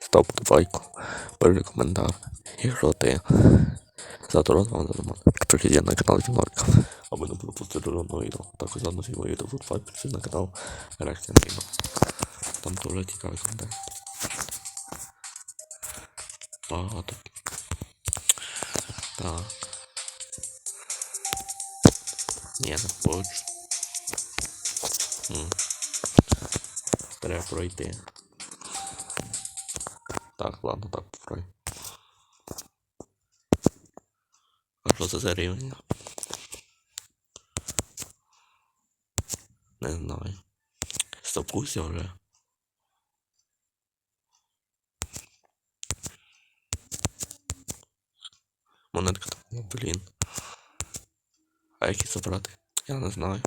Став подобайку, пиши коментар. Якщо ти задорожного занимати, підпишись на канал Дінорка. Аби не пропустити жодного відео. Також заодно свій відео тут підпишись на канал Реакція на. Там дуже цікавий контент. Багато. Так. Ні, не хочу. М. Треба пройти. Так, ладно, так пройти. А що це за рівень? Не знаю. Стопкуся вже. Монетка там, блін. А які забрати? Я не знаю.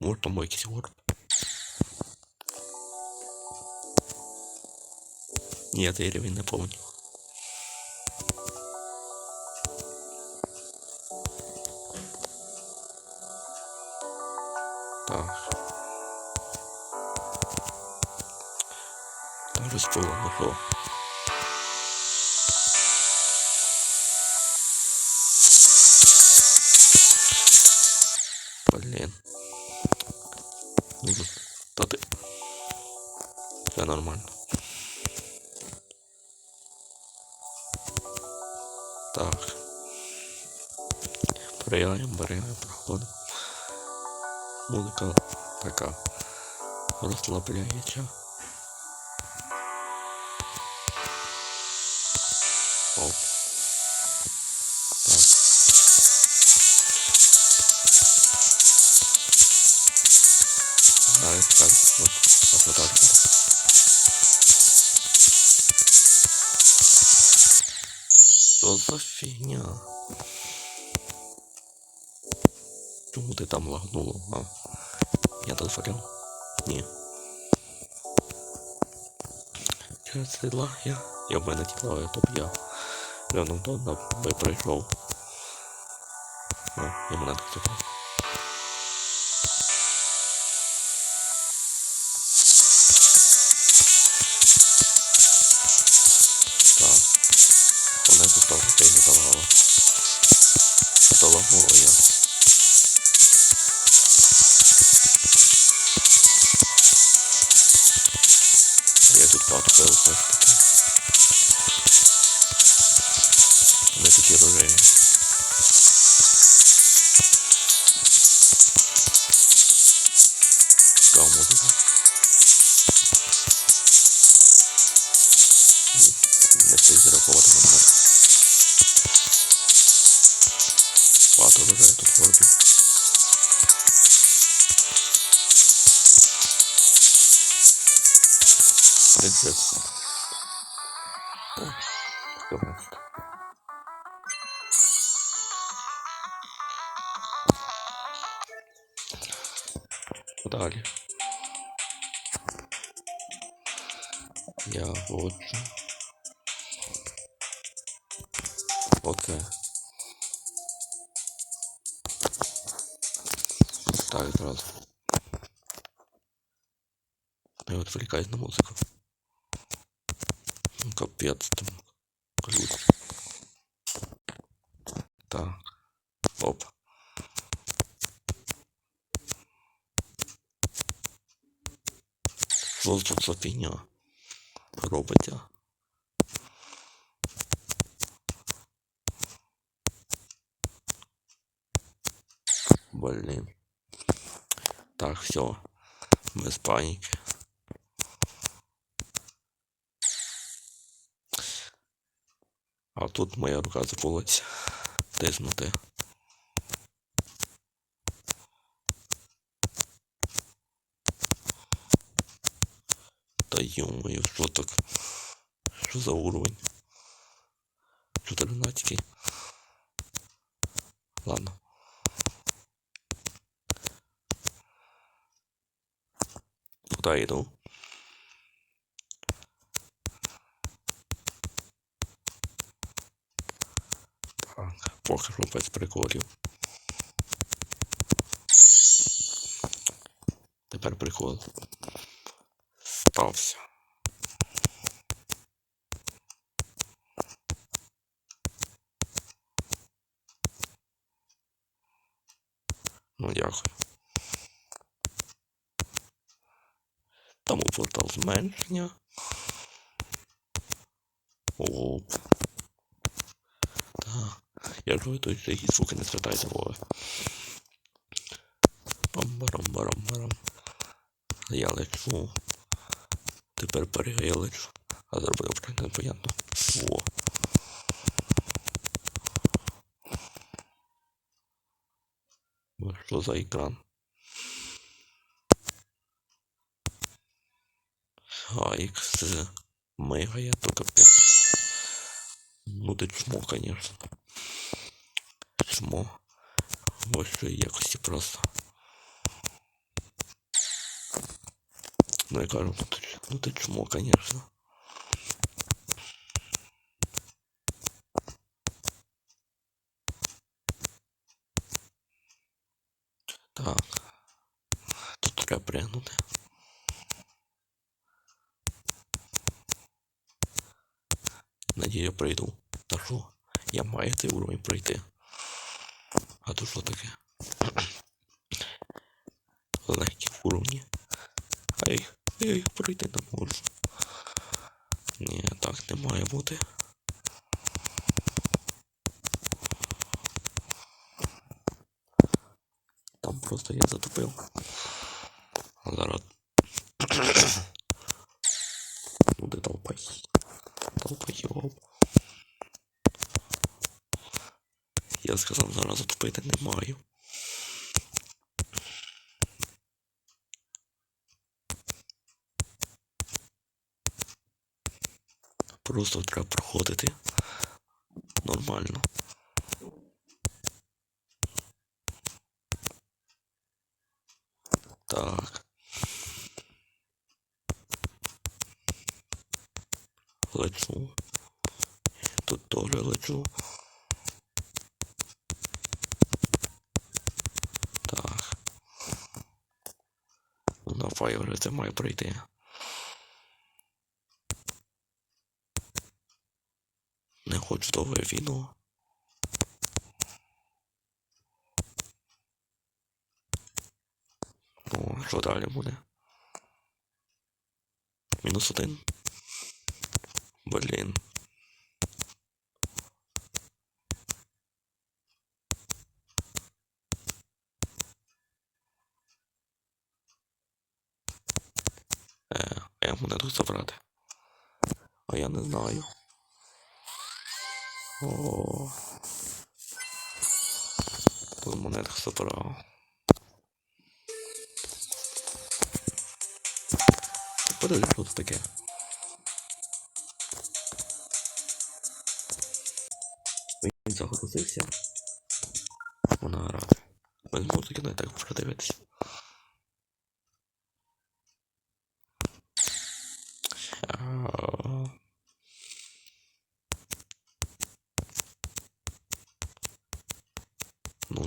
Може там якийсь ворд. Ні, я цей рівень не помню. Так. Даже спало на Та. Все нормально. Так. Перегаємо, перегаємо, проходимо. Музика така розслабляюча. Що за фігня? Чому ти там лагнуло, а? Я тут фарил? Ні. Через цей лаг я. Я в мене ті я топ я. То на би прийшов. А, я мене так Подпил все ж таки. Вони такі рожеві. Цікава музика. Не встиг зарахувати на мене. Багато рожеві Гаразд. Далі. Я воджу. Окей. Так, зразу. Я отвлекаюсь на музыку. Там. Круто. Так. Оп. Що тут за фігня? Робиться. Блин. Так, все. Без паніки. А тут моя рука забулась тиснути. Та ё-моё, що так? Що за уровень? 14. Ладно. Куда я иду? Так, поки без приколів. Тепер прикол. Стався. Ну, дякую. Тому портал зменшення. Оп. Так. Я той що якісь звуки не звертайте уваги. Бам-барам-барам-барам. Я лечу. Тепер перегай я лечу. А буде вже непонятно. Во. Що за екран? А, ікс мигає, то капець. Ну ти чмо, конечно. Чмо. Вищої якості просто. Ну я кажу, ну ти, ну ти чмо, конечно. Так. Тут треба пригнути. Надію, я пройду. Та що? Я маю цей уровень пройти. А то що таке? Легкі уровні. Ай, я їх пройти не можу. Ні, так не має бути. Там просто я затопив. Зараз. ну ти толпай. Толпайоб. Я сказав, зараз затупити не маю. Просто треба проходити нормально. Так. Лечу. Тут тоже лечу. Так. На файвері це має пройти. Не хочу довге відео. Ну, що далі буде? Мінус один. Блін. А як мене тут забрати? А я не знаю. О. Тут монетку забрав. Подивись, що тут таке.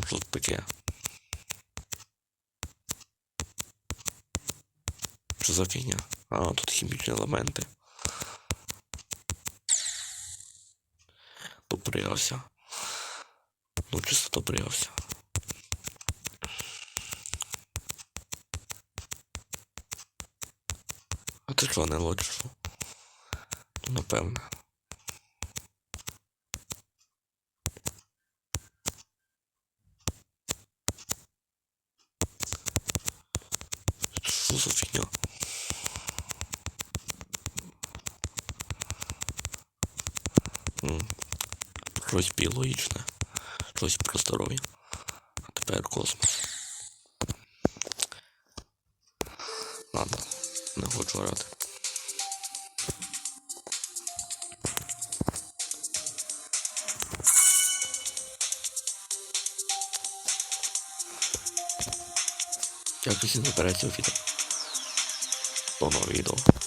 Тут таке? Що за фігня? А, тут хімічні елементи. Допригався. Ну, чисто допригався. А ти що, не лочиш? Ну, напевне. За фігня? Щось біологічне, щось про здоров'я. А тепер космос. Ладно, не хочу грати. Дякую всім за перегляд цього. До нового відео.